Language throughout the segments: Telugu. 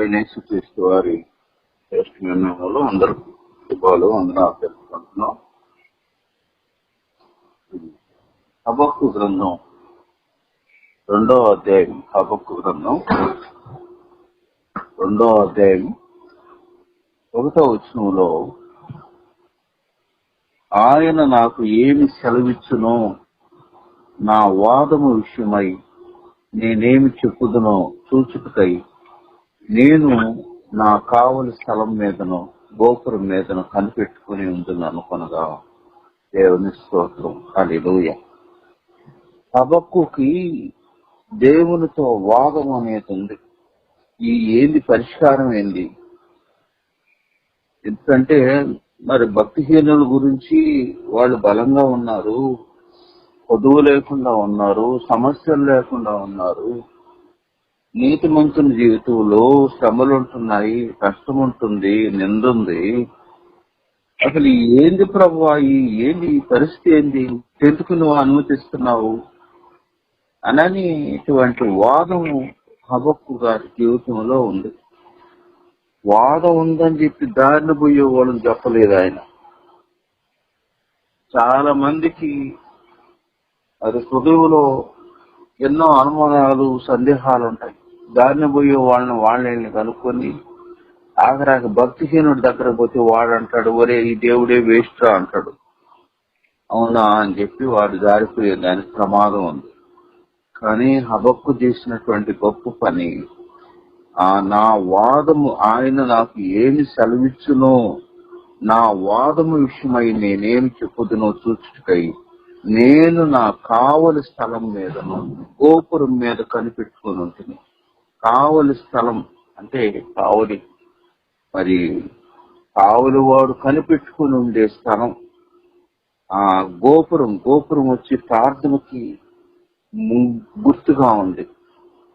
ప్రభుత్వ క్రీస్తు వారి శ్రేష్ఠ నిర్ణయంలో అందరూ శుభాలు వందనాలు తెలుసుకుంటున్నాం హబక్కు గ్రంథం రెండవ అధ్యాయం హబక్కు గ్రంథం రెండవ అధ్యాయం ఒకటో వచనంలో ఆయన నాకు ఏమి సెలవిచ్చునో నా వాదము విషయమై నేనేమి చెప్పుదునో సూచికై నేను నా కావలి స్థలం మీదను గోపురం మీదను కనిపెట్టుకుని ఉంటుంది అనుకొనగా దేవుని స్తోత్రం. అలిలోయ హబక్కుకి దేవునితో వాదం అనేది ఉంది. ఈ ఏంది పరిష్కారం ఏంది? ఎందుకంటే మరి భక్తిహీనుల గురించి వాళ్ళు బలంగా ఉన్నారు పొదువు లేకుండా ఉన్నారు సమస్యలు లేకుండా ఉన్నారు. నీతి మంతుని జీవితంలో శ్రమలు ఉంటున్నాయి కష్టం ఉంటుంది నిందుంది. అసలు ఏంది ప్రభు ఏంది ఈ పరిస్థితి ఏంది? ఎందుకు నువ్వు అనుమతిస్తున్నావు? అనని ఇటువంటి వాదం హబక్కు గారి జీవితంలో ఉంది. వాదం ఉందని చెప్పి దారిని పోయే వాళ్ళని చెప్పలేదు ఆయన. చాలా మందికి అది హృదయంలో ఎన్నో అనుమానాలు సందేహాలు ఉంటాయి దారిని పోయే వాళ్ళని వాళ్ళని కనుక్కొని ఆఖరాకి భక్తిహీనుడి దగ్గర పోతే వాడు అంటాడు ఒరే ఈ దేవుడే వేస్ట్ అంటాడు. అవునా అని చెప్పి వాడు జారిపోయే దానికి ప్రమాదం ఉంది. కానీ హబక్కు చేసినటువంటి గొప్ప పని ఆ నా వాదము ఆయన నాకు ఏమి సెలవిచ్చునో నా వాదము విషయమై నేనేమి చెప్పుదునో చూచుటకై నేను నా కావలి స్థలం మీదను గోపురం మీద కనిపెట్టుకుని ఉంటుంది కావలి స్థలం అంటే కావలి. మరి కావలి వాడు కనిపెట్టుకుని ఉండే స్థలం ఆ గోపురం గోపురం వచ్చి ప్రార్థనకి గుర్తుగా ఉంది.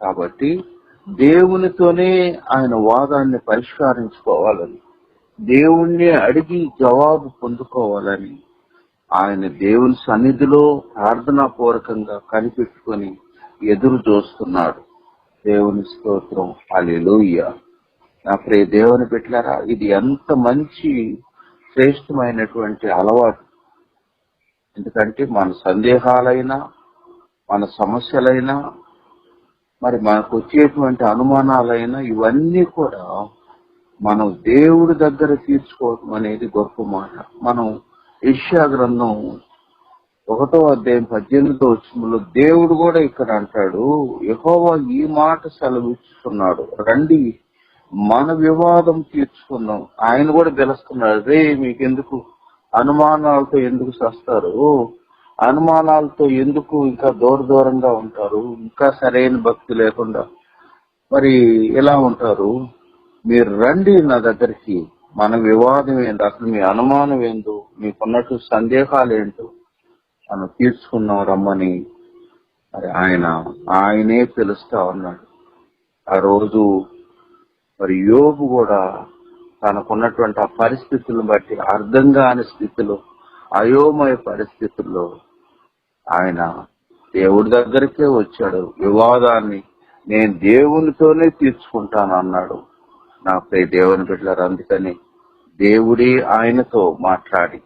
కాబట్టి దేవునితోనే ఆయన వాదాన్ని పరిష్కరించుకోవాలని దేవుణ్ణి అడిగి జవాబు పొందుకోవాలని ఆయన దేవుని సన్నిధిలో ప్రార్థనా పూర్వకంగా కనిపెట్టుకొని ఎదురు చూస్తున్నాడు. దేవుని స్తోత్రం. అలెలుయ్య నా ప్రియ దేవుని పెట్టారా ఇది ఎంత మంచి శ్రేష్టమైనటువంటి అలవాటు. ఎందుకంటే మన సందేహాలైనా మన సమస్యలైనా మరి మనకు వచ్చేటువంటి అనుమానాలైనా ఇవన్నీ కూడా మనం దేవుడి దగ్గర తీర్చుకోవడం అనేది గొప్ప మాట. మనం ఇష్యా గ్రంథం ఒకటో అధ్యాయం పద్దెనిమిదో వచ్చంలో దేవుడు కూడా ఇక్కడ అంటాడు యహోవా ఈ మాట సెలవిస్తున్నాడు రండి మన వివాదం తీర్చుకుందాం. ఆయన కూడా తెలుస్తున్నాడు రే మీకెందుకు అనుమానాలతో ఎందుకు చేస్తారు అనుమానాలతో ఎందుకు ఇంకా దూర దూరంగా ఉంటారు? ఇంకా సరైన భక్తి లేకుండా మరి ఎలా ఉంటారు? మీరు రండి నా దగ్గరికి. మన వివాదం ఏంటో? అసలు మీ అనుమానం ఏందో? మీకున్నట్టు సందేహాలు ఏంటో? మనం తీర్చుకున్నాం రమ్మని. మరి ఆయన ఆయనే పిలుస్తా ఉన్నాడు. ఆ రోజు మరి యోగు కూడా తనకున్నటువంటి ఆ పరిస్థితులను బట్టి అర్థం కాని స్థితిలో అయోమయ పరిస్థితుల్లో ఆయన దేవుడి దగ్గరికే వచ్చాడు. వివాదాన్ని నేను దేవునితోనే తీర్చుకుంటాను అన్నాడు. నా ప్రియ దేవుని బిడ్డలారు అందుకని దేవుడే ఆయనతో మాట్లాడి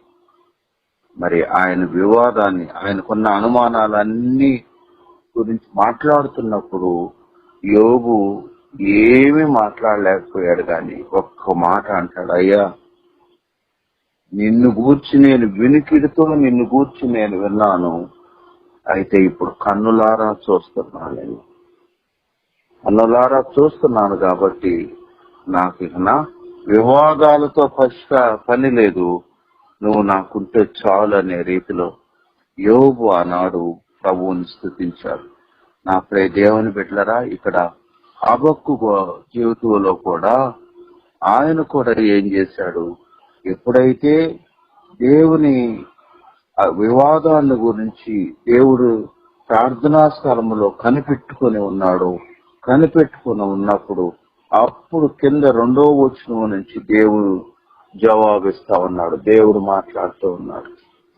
మరి ఆయన వివాదాన్ని ఆయనకున్న అనుమానాలన్నీ గురించి మాట్లాడుతున్నప్పుడు యోగు ఏమీ మాట్లాడలేకపోయాడు కానీ ఒక్క మాట అంటాడు అయ్యా నిన్ను గూర్చి నేను వినికిడితో నిన్ను గూర్చి నేను విన్నాను. అయితే ఇప్పుడు కన్నులారా చూస్తున్నాను నేను. కన్నులారా చూస్తున్నాను కాబట్టి నాకు ఇక నా వివాదాలతో ఫస్ట్ పని లేదు. నువ్వు నాకుంటే చాలు అనే రీతిలో యోగు ఆనాడు ప్రభువుని స్థుతించాడు. నా ప్రే దేవుని బిడ్డలరా ఇక్కడ అబక్కు జీవితంలో కూడా ఆయన కూడా ఏం చేశాడు? ఎప్పుడైతే దేవుని ఆ వివాదాన్ని గురించి దేవుడు ప్రార్థనా స్థలంలో కనిపెట్టుకొని ఉన్నాడు కనిపెట్టుకొని ఉన్నప్పుడు అప్పుడు కింద రెండో వచనం నుంచి దేవుడు జవాబిస్తా ఉన్నాడు. దేవుడు మాట్లాడుతూ ఉన్నాడు.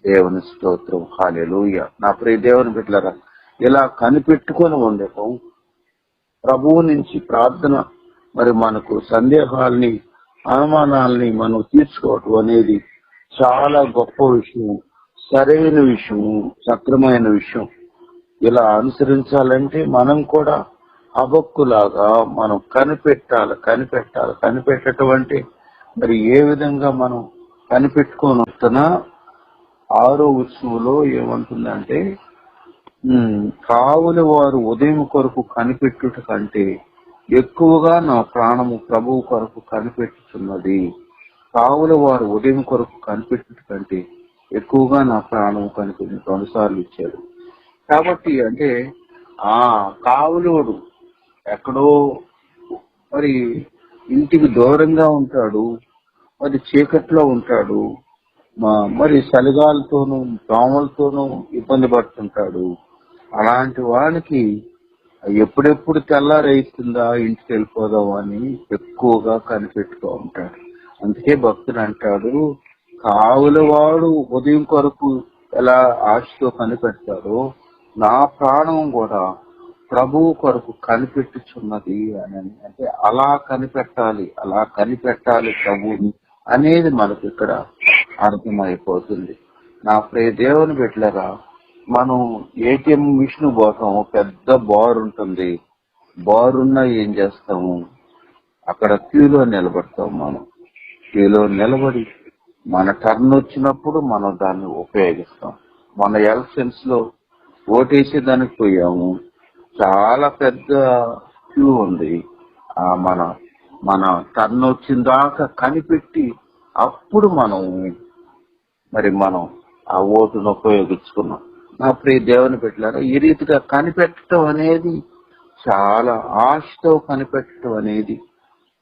దేవుని స్తోత్రం. హాలెలూయ నా ప్రియ దేవుని బిడ్డలరా ఇలా కనిపెట్టుకొని ఉండటం ప్రభువు నుంచి ప్రార్థన మరి మనకు సందేహాల్ని అనుమానాల్ని మనం తీర్చుకోవటం అనేది చాలా గొప్ప విషయం సరైన విషయం సక్రమైన విషయం. ఇలా అనుసరించాలంటే మనం కూడా అబక్కులాగా మనం కనిపెట్టాలి కనిపెట్టాలి కనిపెట్టడం అంటే మరి ఏ విధంగా మనం కనిపెట్టుకొని వస్తున్నా ఆరో ఉత్సవంలో ఏమంటుందంటే ఉమ్, వారు ఉదయం కొరకు కనిపెట్టుట కంటే ఎక్కువగా నా ప్రాణము ప్రభువు కొరకు కనిపెట్టుతున్నది కావుల వారు ఉదయం కొరకు కనిపెట్టుట కంటే ఎక్కువగా నా ప్రాణము కనిపెట్టి రెండు ఇచ్చాడు కాబట్టి అంటే ఆ కావులోడు ఎక్కడో మరి ఇంటికి దూరంగా ఉంటాడు మరి చీకట్లో ఉంటాడు మా- మరి చలిగాలతోనూ దోమలతోనూ ఇబ్బంది పడుతుంటాడు. అలాంటి వానికి ఎప్పుడెప్పుడు తెల్లారైతుందా ఇంటికి వెళ్ళిపోదాం అని ఎక్కువగా కనిపెట్టుకో ఉంటాడు. అందుకే భక్తుడు అంటాడు కావుల వాడు ఉదయం కొరకు ఎలా ఆశతో కనిపెడతాడో నా ప్రాణం కూడా ప్రభువు కొరకు కనిపెట్టుచున్నది అని అంటే అలా కనిపెట్టాలి అలా కనిపెట్టాలి ప్రభువుని అనేది మనకు ఇక్కడ అర్థమైపోతుంది. నా ప్రే దేవుని బిడ్డలరా మనం ఏటీఎం మిషన్ పోతాము పెద్ద బార్ ఉంటుంది. బార్ ఉన్నా ఏం చేస్తాము? అక్కడ క్యూలో నిలబడతాం మనం. క్యూలో నిలబడి మన టర్న్ వచ్చినప్పుడు మనం దాన్ని ఉపయోగిస్తాం. మన ఎలక్షన్స్లో ఓటేసే దానికి పోయాము. చాలా పెద్ద క్యూ ఉంది. ఆ మన మన టర్న్ వచ్చిన దాకా కనిపెట్టి అప్పుడు మనం మరి మనం ఆ ఓటును ఉపయోగించుకున్నాం. నా ప్రియ దేవుని పెట్టారు ఈ రీతిగా కనిపెట్టడం అనేది చాలా ఆశతో కనిపెట్టడం అనేది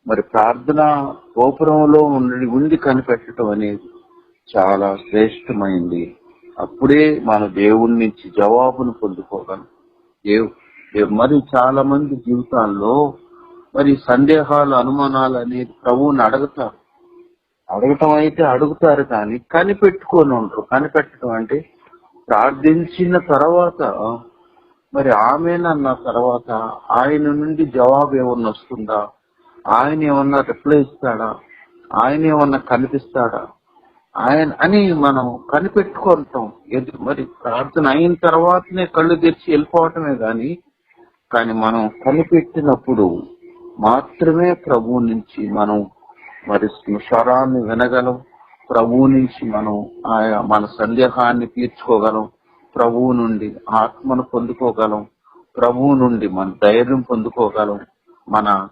మరి ప్రార్థన గోపురంలో ఉండి ఉండి కనిపెట్టడం అనేది చాలా శ్రేష్టమైంది. అప్పుడే మన దేవుడి నుంచి జవాబును పొందుకోగలం. దేవు దేవు- మరి చాలా మంది జీవితాల్లో మరి సందేహాలు అనుమానాలు అనేది ప్రభువుని అడుగుతారు. అడగటం అయితే అడుగుతారు కానీ కనిపెట్టుకొని ఉండరు. కనిపెట్టడం అంటే ప్రార్థించిన తర్వాత మరి ఆమెనన్న తర్వాత ఆయన నుండి జవాబు ఏమన్నా వస్తుందా? ఆయన ఏమన్నా రిప్లై ఇస్తాడా? ఆయన ఏమన్నా కనిపిస్తాడా? ఆయన అని మనం కనిపెట్టుకుంటాం. ఎదు మరి ప్రార్థన అయిన తర్వాతనే కళ్ళు తెరిచి వెళ్ళిపోవటమే కానీ కానీ మనం కనిపెట్టినప్పుడు మాత్రమే ప్రభువు నుంచి మనం మరి స్వరాన్ని వినగలం. ప్రభువు నుంచి మనం ఆయా మన సందేహాన్ని తీర్చుకోగలం. ప్రభువు నుండి ఆత్మను పొందుకోగలం. ప్రభువు నుండి మన ధైర్యం పొందుకోగలం. మన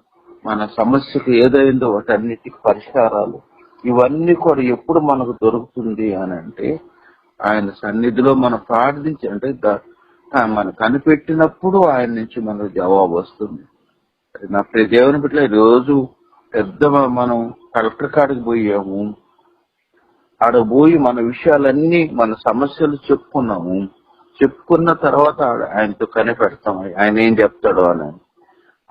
మన సమస్యకు ఏదైందో వాటన్నిటికి పరిష్కారాలు. ఇవన్నీ కూడా ఎప్పుడు మనకు దొరుకుతుంది అని అంటే ఆయన సన్నిధిలో మనం ప్రార్థించి అంటే మనం కనిపెట్టినప్పుడు ఆయన నుంచి మనకు జవాబు వస్తుంది. నా దేవుని బిడ్డ రోజు పెద్ద మనం కలెక్టర్ కాడికి పోయాము. ఆడ పోయి మన విషయాలన్నీ మన సమస్యలు చెప్పుకున్నాము. చెప్పుకున్న తర్వాత ఆయనతో కనిపెడతాం. ఆయన ఏం చెప్తాడో అని.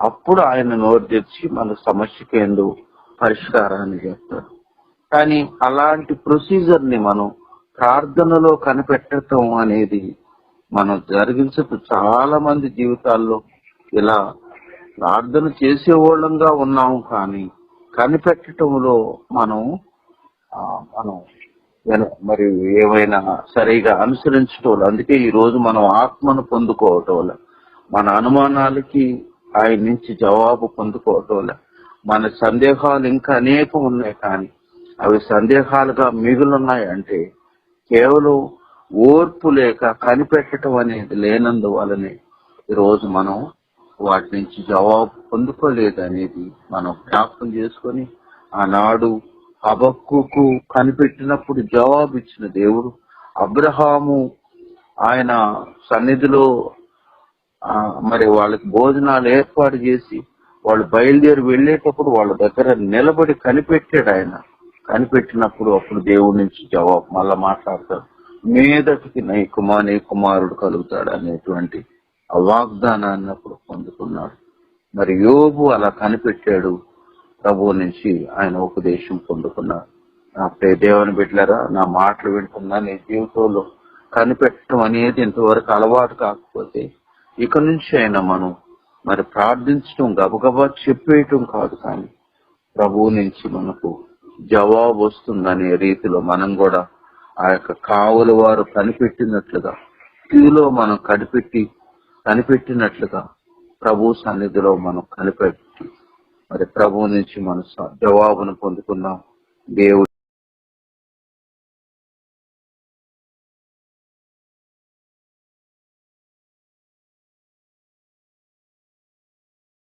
అప్పుడు ఆయన నోరు తెచ్చి మన సమస్యకి ఏందో పరిష్కారాన్ని చెప్తాడు. కానీ అలాంటి ప్రొసీజర్ని మనం ప్రార్థనలో కనిపెట్టడం అనేది మనం జరిగించదు చాలా మంది జీవితాల్లో ఇలా ప్రార్థన చేసేవాళ్ళంగా ఉన్నాము కానీ కనిపెట్టడంలో మనం మనం మరి ఏమైనా సరిగా అనుసరించటం అందుకే ఈ రోజు మనం ఆత్మను పొందుకోవటం వల్ల మన అనుమానాలకి ఆయన నుంచి జవాబు పొందుకోవటం వల్ల మన సందేహాలు ఇంకా అనేకం ఉన్నాయి కానీ అవి సందేహాలుగా మిగులున్నాయి అంటే కేవలం ఓర్పు లేక కనిపెట్టడం అనేది లేనందువలనే ఈరోజు మనం వాటి నుంచి జవాబు పొందుకోలేదు అనేది మనం జ్ఞాపకం చేసుకొని ఆనాడు హబక్కుకు కనిపెట్టినప్పుడు జవాబు ఇచ్చిన దేవుడు అబ్రహాము ఆయన సన్నిధిలో మరి వాళ్ళకి భోజనాలు ఏర్పాటు చేసి వాళ్ళు బయలుదేరి వెళ్ళేటప్పుడు వాళ్ళ దగ్గర నిలబడి కనిపెట్టాడు ఆయన. కనిపెట్టినప్పుడు అప్పుడు దేవుడి నుంచి జవాబు మళ్ళా మాట్లాడతాడు. మీదటికి నీ కుమార్ కుమారుడు కలుగుతాడు అనేటువంటి ఆ వాగ్దానాన్ని అప్పుడు పొందుకున్నాడు. మరి యోబు అలా కనిపెట్టాడు. ప్రభు నుంచి ఆయన ఉపదేశం పొందుకున్నాడు. నా ప్రియ దేవుని నా మాటలు వింటున్నా నీ జీవితంలో కనిపెట్టడం అనేది ఇంతవరకు అలవాటు కాకపోతే ఇక నుంచి అయినా మనం మరి ప్రార్థించడం గబగబా చెప్పేయటం కాదు కానీ ప్రభువు నుంచి మనకు జవాబు వస్తుందనే రీతిలో మనం కూడా ఆ యొక్క కావలి వారు కనిపెట్టినట్లుగా క్యూలో మనం కనిపెట్టి కనిపెట్టినట్లుగా ప్రభు సన్నిధిలో మనం కనిపెట్టి మరి ప్రభు నుంచి మన స- జవాబును పొందుకున్నాం. దేవుడు